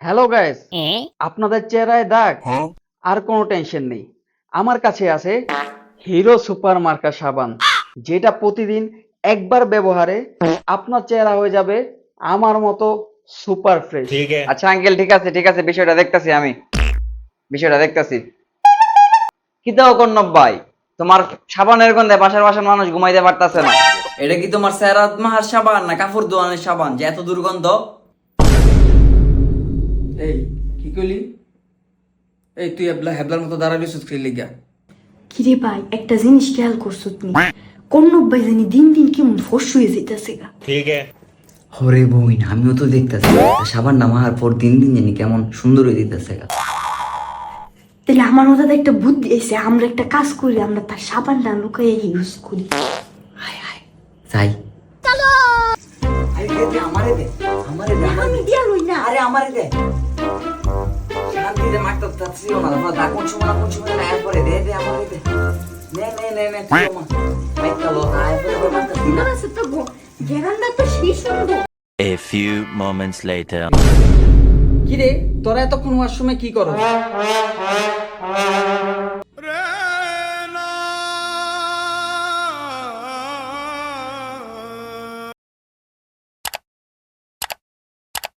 Hello guys আপনাদের চেহারায় দাগ? হ্যাঁ। আর কোনো টেনশন নেই। আমার কাছে আছে হিরো সুপার মার্কা সাবান যেটা প্রতিদিন একবার ব্যবহারে আপনার চেহারা হয়ে যাবে আমার মতো সুপার ফ্রেশ। আচ্ছা আঙ্কেল ঠিক আছে ঠিক আছে বিষয়টা দেখতেছি আমি। বিষয়টা দেখতেছি। কি দাও কর্ণব ভাই? তোমার সাবানের গন্ধে বাসার বাসার মানুষ ঘুমাইতে পারতাছে না। এটা কি তোমার সেরাত মাহার সাবান না কাপড় দোয়ানের সাবান যে এত দুর্গন্ধ? এই কি কইলি? এই তুই এবলা হেবলার মতো দাঁড়াবি সুতকি লিগা। কিরে ভাই একটা জিনিস খেয়াল করছ তুমি। কর্ণব ভাই জানি দিন দিন কেমন ফস হয়ে যেতেছে গা। ঠিক আছে। হরে বইন আমিও তো দেখতেছি। সাবান নামার পর দিন দিন জানি কেমন সুন্দর হয়ে দিতেছে গা। তাহলে আমার মাথাতে একটা বুদ্ধি এসে আমরা একটা কাজ করি আমরা তার সাবানটা লুকাইয়া ইউজ করি। হায় হায়। যাই। আমারে দে আমারে দে। আমি দিয়া রই না। আরে আমারে দে। শান্তিতে মারতে চাচ্ছিও না দাদা দা কোন সময় না কোন সময় না এরপরে দে দে আমারে দে নে নে নে নে তুই আমার মাইকা লো না এরপরে মারতেছি না না সেটা গেরান্ডা তো সেই সুন্দর A few moments later. কি রে তোরা এতক্ষণ ওয়াশরুমে কি করো